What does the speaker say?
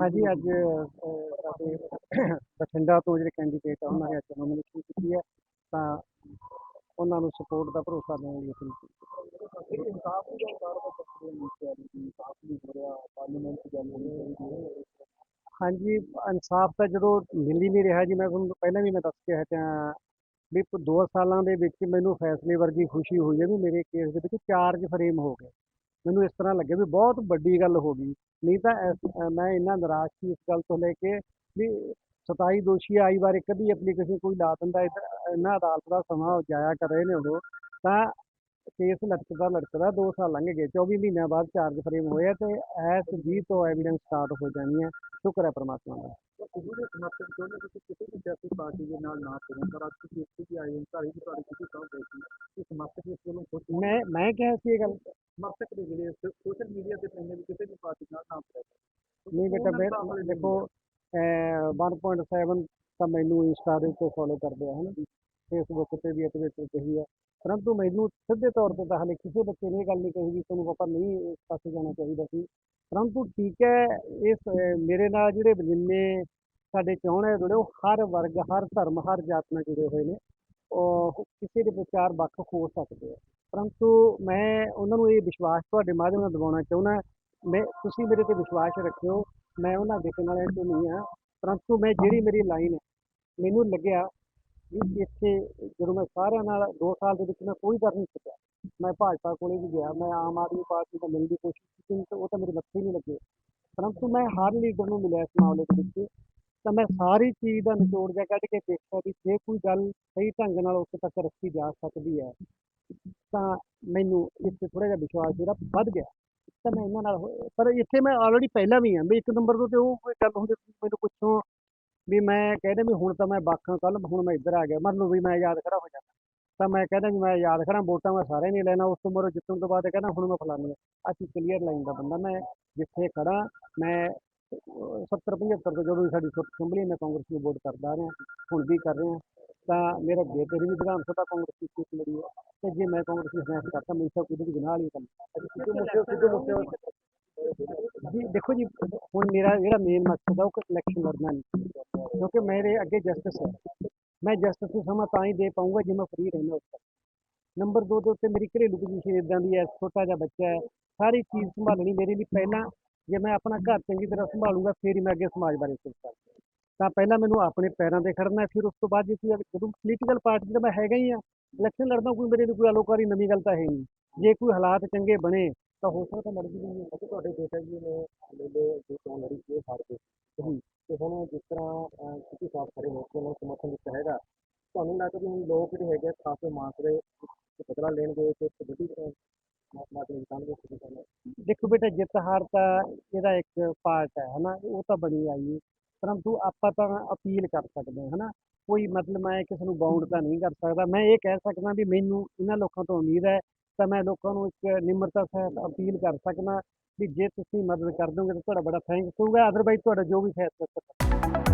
ਹਾਂਜੀ, ਅੱਜ ਸਾਡੇ ਬਠਿੰਡਾ ਤੋਂ ਜਿਹੜੇ ਕੈਂਡੀਡੇਟ ਆ, ਉਹਨਾਂ ਨੇ ਅੱਜ ਨੋਮੀਨੇਸ਼ਨ ਕੀਤੀ ਹੈ, ਤਾਂ ਉਹਨਾਂ ਨੂੰ ਸਪੋਰਟ ਦਾ ਭਰੋਸਾ ਦੇਣ ਲਈ ਅਸੀਂ ਹਾਂਜੀ, ਇਨਸਾਫ ਤਾਂ ਜਦੋਂ ਮਿਲ ਹੀ ਨਹੀਂ ਰਿਹਾ ਜੀ, ਮੈਂ ਤੁਹਾਨੂੰ ਪਹਿਲਾਂ ਵੀ ਮੈਂ ਦੱਸ ਕੇ ਹਟਿਆ ਵੀ ਪ- ਦੋ ਸਾਲਾਂ ਦੇ ਵਿੱਚ ਮੈਨੂੰ ਫੈਸਲੇ ਵਰਗੀ ਖੁਸ਼ੀ ਹੋਈ ਹੈ ਵੀ ਮੇਰੇ ਕੇਸ ਦੇ ਵਿੱਚ ਚਾਰਜ ਫਰੇਮ ਹੋ ਗਏ। ਮੈਨੂੰ ਇਸ ਤਰ੍ਹਾਂ ਲੱਗਿਆ ਵੀ ਬਹੁਤ ਵੱਡੀ ਗੱਲ ਹੋ ਗਈ। ਨਹੀਂ ਤਾਂ ਮੈਂ ਇੰਨਾ ਨਿਰਾਸ਼ ਸੀ ਇਸ ਗੱਲ ਤੋਂ ਲੈ ਕੇ ਵੀ 27 ਦੋਸ਼ੀ ਆਈ ਵਾਰ ਇੱਕ ਅੱਧੀ ਐਪਲੀਕੇਸ਼ਨ ਕੋਈ ਲਾ ਦਿੰਦਾ ਇੱਧਰ ਇਹਨਾਂ ਅਦਾਲਤ ਦਾ ਸਮਾਂ ਜਾਇਆ ਕਰ ਰਹੇ ਨੇ ਉਹ ਤਾਂ ਕੇਸ ਲਟਕਦਾ ਲਟਕਦਾ 2 ਸਾਲ ਲੰਘ ਗਏ 24 ਮਹੀਨਿਆਂ ਬਾਅਦ ਚਾਰਜ ਫਰੇਮ ਹੋਇਆ ਤੇ ਐਸ 20 ਤੋਂ ਐਵੀਡੈਂਸ ਸਟਾਰਟ ਹੋ ਜਾਣੀ ਹੈ ਸ਼ੁਕਰ ਹੈ ਪ੍ਰਮਾਤਮਾ ਦਾ। ਤਾਂ ਤੁਸੀਂ ਦੇ ਸਮਰਥਕ ਚਾਹੁੰਦੇ ਕਿ ਤੁਸੀਂ ਕਿਸੇ ਵੀ ਸਿਆਸੀ ਪਾਰਟੀ ਦੇ ਨਾਲ ਨਾ ਤੁਰੋ ਪਰ ਅੱਜ ਤੁਸੀਂ ਇੱਥੇ ਵੀ ਆਏ ਹੋ ਘਰ ਵੀ ਤੁਹਾਡੀ ਕਿਸੇ ਕੰਮ ਹੋਈ ਸੀ ਕਿ ਸਮਰਥਕ ਇਸ ਵੱਲੋਂ ਖੁਦ ਮੈਂ ਮੈਂ ਕਿਹਾ ਸੀ ਇਹ ਗੱਲ। ਸਮਰਥਕ ਦੇ ਜਿਹੜੇ ਸੋਸ਼ਲ ਮੀਡੀਆ ਤੇ ਪੈਂਦੇ ਵੀ ਕਿਸੇ ਵੀ ਪਾਰਟੀ ਨਾਲ ਨਾ ਤੁਰੋ ਨਹੀਂ ਬੇਟਾ ਫਿਰ ਦੇਖੋ ਅਹ 1.7 ਤਾਂ ਮੈਨੂੰ ਇੰਸਟਾ ਦੇ ਉੱਤੇ ਫੋਲੋ ਕਰਦੇ ਆ ਹਨਾ? ਫੇਸਬੁੱਕ ਤੇ ਵੀ ਇਹਦੇ ਵਿੱਚ ਕਹੀ ਹੈ ਪਰੰਤੂ ਮੈਨੂੰ ਸਿੱਧੇ ਤੌਰ ਤੇ ਤਾਂ ਹਾਲੇ ਕਿਸੇ ਬੱਚੇ ਨੇ ਗੱਲ ਨਹੀਂ ਕਹੀ ਵੀ ਤੁਹਾਨੂੰ ਪਾਪਾ ਨਹੀਂ ਇਸ ਪਾਸੇ ਜਾਣਾ ਚਾਹੀਦਾ ਸੀ। ਪਰੰਤੂ ਠੀਕ ਹੈ ਇਸ ਮੇਰੇ ਨਾਲ ਜਿਹੜੇ ਜਿੰਨੇ ਸਾਡੇ ਚਾਹਣੇ ਜੁੜੇ ਉਹ ਹਰ ਵਰਗ ਹਰ ਧਰਮ ਹਰ ਜਾਤ ਨਾਲ ਜੁੜੇ ਹੋਏ ਨੇ। ਉਹ ਕਿਸੇ ਦੇ ਵਿਚਾਰ ਵੱਖ ਹੋ ਸਕਦੇ ਆ। ਪਰੰਤੂ ਮੈਂ ਉਹਨਾਂ ਨੂੰ ਇਹ ਵਿਸ਼ਵਾਸ ਤੁਹਾਡੇ ਮਾਧਿਅਮ ਨਾਲ ਦਿਵਾਉਣਾ ਚਾਹੁੰਦਾ ਮੈਂ, ਤੁਸੀਂ ਮੇਰੇ ਤੇ ਵਿਸ਼ਵਾਸ ਰੱਖਿਓ, ਮੈਂ ਉਹਨਾਂ ਦੇਖਣ ਵਾਲਿਆਂ ਚੋਂ ਨਹੀਂ ਆ ਪਰੰਤੂ ਮੈਂ ਜਿਹੜੀ ਮੇਰੀ ਲਾਈਨ ਹੈ, ਮੈਨੂੰ ਲੱਗਿਆ ਵੀ ਇੱਥੇ ਜਦੋਂ ਮੈਂ ਸਾਰਿਆਂ ਨਾਲ 2 ਸਾਲ ਦੇ ਵਿੱਚ ਮੈਂ ਕੋਈ ਕਰ ਨਹੀਂ ਸਕਿਆ। ਮੈਂ ਭਾਜਪਾ ਕੋਲੇ ਵੀ ਗਿਆ, ਮੈਂ ਆਮ ਆਦਮੀ ਪਾਰਟੀ ਤੋਂ ਮਿਲਣ ਦੀ ਕੋਸ਼ਿਸ਼ ਕੀਤੀ, ਤੇ ਉਹ ਤਾਂ ਮੇਰੇ ਮੱਥੇ ਨਹੀਂ ਲੱਗੇ। ਪਰੰਤੂ ਮੈਂ ਹਰ ਲੀਡਰ ਨੂੰ ਮਿਲਿਆ ਇਸ ਮਾਮਲੇ ਦੇ ਵਿੱਚ, ਤਾਂ ਮੈਂ ਸਾਰੀ ਚੀਜ਼ ਦਾ ਨਿਚੋੜ ਜਿਹਾ ਕੱਢ ਕੇ ਦੇਖਿਆ ਵੀ ਜੇ ਕੋਈ ਗੱਲ ਸਹੀ ਢੰਗ ਨਾਲ ਉੱਥੇ ਤੱਕ ਰੱਖੀ ਜਾ ਸਕਦੀ ਹੈ, ਤਾਂ ਮੈਨੂੰ ਇੱਥੇ ਥੋੜਾ ਜਿਹਾ ਵਿਸ਼ਵਾਸ ਜਿਹੜਾ ਵੱਧ ਗਿਆ। ਤਾਂ ਮੈਂ ਇਹਨਾਂ ਨਾਲ ਹੋ- ਪਰ ਇੱਥੇ ਮੈਂ ਆਲਰੇਡੀ ਪਹਿਲਾਂ ਵੀ ਹਾਂ, ਵੀ ਇੱਕ ਨੰਬਰ ਤੋਂ ਤੇ ਉਹ ਗੱਲ ਹੁੰਦੀ ਤੁਸੀਂ ਮੈਨੂੰ ਪੁੱਛੋ ਵੀ ਮੈਂ ਕਹਿੰਦਾ ਵੀ ਹੁਣ ਤਾਂ ਮੈਂ ਬਾਕਾਂ ਕੱਲ ਹੁਣ ਮੈਂ ਇੱਧਰ ਆ ਗਿਆ, ਮੰਨ ਲਓ ਵੀ ਮੈਂ ਯਾਦ ਖੜਾ ਹੋ ਜਾਂਦਾ। ਤਾਂ ਮੈਂ ਕਹਿੰਦਾ ਵੀ ਮੈਂ ਯਾਦ ਖੜਾ, ਵੋਟਾਂ ਮੈਂ ਸਾਰੇ ਨਹੀਂ ਲੈਣਾ ਉਸ ਤੋਂ ਮਰੋ ਜਿੱਤਣ ਤੋਂ ਬਾਅਦ ਕਹਿੰਦਾ ਹੁਣ ਮੈਂ ਫਲਾਨੀ ਅਸੀਂ ਕਲੀਅਰ ਲਾਈਨ ਦਾ ਬੰਦਾ, ਮੈਂ ਜਿੱਥੇ ਖੜਾ, ਮੈਂ 70 75 ਤੋਂ ਜਦੋਂ ਵੀ ਸਾਡੀ ਸੁਰਤ ਸੰਭਲੀ, ਮੈਂ ਕਾਂਗਰਸ ਨੂੰ ਵੋਟ ਕਰਦਾ ਰਿਹਾ, ਹੁਣ ਵੀ ਕਰ ਰਿਹਾ। ਤਾਂ ਮੇਰਾ ਬੇਟੇ ਦੀ ਵੀ ਵਿਧਾਨ ਸਭਾ ਕਾਂਗਰਸ ਦੀ ਸੀਟ ਮਿਲੀ ਹੈ। ਤੇ ਜੇ ਮੈਂ ਕਾਂਗਰਸ ਨੂੰ ਫੈਸਲਾ ਕਰਤਾ ਮੈਨੂੰ ਤਾਂ ਕੋਈ ਗੁਨਾਹ ਸਿੱਧੂ ਮੂਸੇ ਸਿੱਧੂ ਮੂਸੇ ਜੀ ਦੇਖੋ ਜੀ ਹੁਣ ਮੇਰਾ ਜਿਹੜਾ ਮੇਨ ਮਕਸਦ ਆ ਉਹ ਇਲੈਕਸ਼ਨ ਲੜਨਾ ਨਹੀਂ। ਕਿਉਂਕਿ ਮੇਰੇ ਅੱਗੇ ਜਸਟਿਸ ਹੈ। ਮੈਂ ਜਸਟਿਸ ਨੂੰ ਸਮਾਂ ਤਾਂ ਹੀ ਦੇ ਪਾਉਂਗਾ ਜੇ ਮੈਂ ਫ੍ਰੀ ਰਹਿਣਾ ਉਸ ਨੰਬਰ 2 ਦੇ ਉੱਤੇ ਮੇਰੀ ਘਰੇਲੂ ਪੋਜੀਸ਼ਨ ਇਦਾਂ ਦੀ ਹੈ ਛੋਟਾ ਜਿਹਾ ਬੱਚਾ ਹੈ। ਸਾਰੀ ਚੀਜ਼ ਸੰਭਾਲਣੀ ਮੇਰੇ ਲਈ ਪਹਿਲਾਂ ਜੇ ਮੈਂ ਆਪਣਾ ਘਰ ਚੰਗੀ ਤਰ੍ਹਾਂ ਸੰਭਾਲੂਗਾ ਫਿਰ ਹੀ ਮੈਂ ਅੱਗੇ ਸਮਾਜ ਬਾਰੇ ਸੋਚਾਂਗਾ ਤਾਂ ਪਹਿਲਾਂ ਮੈਨੂੰ ਆਪਣੇ ਪੈਰਾਂ ਤੇ ਖੜਨਾ ਫਿਰ ਉਸ ਤੋਂ ਬਾਅਦ ਜੇ ਕੋਈ ਜਦੋਂ ਪੋਲੀਟੀਕਲ ਪਾਰਟੀ ਦਾ ਮੈਂ ਹੈਗਾ ਹੀ ਆ ਇਲੈਕਸ਼ਨ ਲੜਨਾ ਕੋਈ ਮੇਰੇ ਲਈ ਕੋਈ ਅਲੋਕਾਰੀ ਨਵੀਂ ਗੱਲ ਤਾਂ ਹੈ ਨਹੀਂ। ਜੇ ਕੋਈ ਹਾਲਾਤ ਚੰਗੇ ਬਣੇ, ਤਾਂ ਹੋ ਸਕਦਾ ਲੜ ਵੀ ਨਹੀਂ ਕਿ ਤੁਹਾਡੇ ਬੇਟਾ ਜੀ ਨੇ ਮੇਲੇ ਜੋ ਚੋਣ ਲੜੀ ਸੀ ਹਾਰ ਗਏ। ਤੇ ਹੁਣ ਜਿਸ ਤਰ੍ਹਾਂ ਸਿੱਧੂ ਸਾਹਿਬ ਖੜੇ ਹੋ ਨੂੰ ਸਮਰਥਨ ਦਿੱਤਾ ਹੈਗਾ, ਤੁਹਾਨੂੰ ਲੱਗਦਾ ਵੀ ਹੁਣ ਲੋਕ ਜਿਹੜੇ ਹੈਗੇ ਆ, ਖਾਸੇ ਮਾਸਰੇ ਬਦਲਾ ਲੈਣਗੇ ਤੇ ਵੱਡੀ ਦੇਖੋ ਬੇਟਾ, ਜਿੱਤ ਹਾਰ ਤਾਂ ਇਹਦਾ ਇੱਕ ਪਾਰਟ ਹੈ, ਹਨਾ? ਉਹ ਤਾਂ ਬਣੀ ਆਈ ਪਰੰਤੂ ਆਪਾਂ ਤਾਂ ਅਪੀਲ ਕਰ ਸਕਦੇ ਹਾਂ, ਹਨਾ? ਕੋਈ ਮਤਲਬ ਮੈਂ ਕਿਸੇ ਨੂੰ ਬਾਉਂਡ ਤਾਂ ਨਹੀਂ ਕਰ ਸਕਦਾ। ਮੈਂ ਇਹ ਕਹਿ ਸਕਦਾ ਵੀ ਮੈਨੂੰ ਇਹਨਾਂ ਲੋਕਾਂ ਤੋਂ ਉਮੀਦ ਹੈ, ਤਾਂ ਮੈਂ ਲੋਕਾਂ ਨੂੰ ਇੱਕ ਨਿਮਰਤਾ ਸਹਿਤ ਅਪੀਲ ਕਰ ਸਕਦਾ ਵੀ ਜੇ ਤੁਸੀਂ ਮਦਦ ਕਰ ਦੋਗੇ ਤਾਂ ਤੁਹਾਡਾ ਬੜਾ ਥੈਂਕਸ ਹੋਊਗਾ। ਅਦਰਵਾਈਜ਼ ਤੁਹਾਡਾ ਜੋ ਵੀ ਫੈਸਲਾ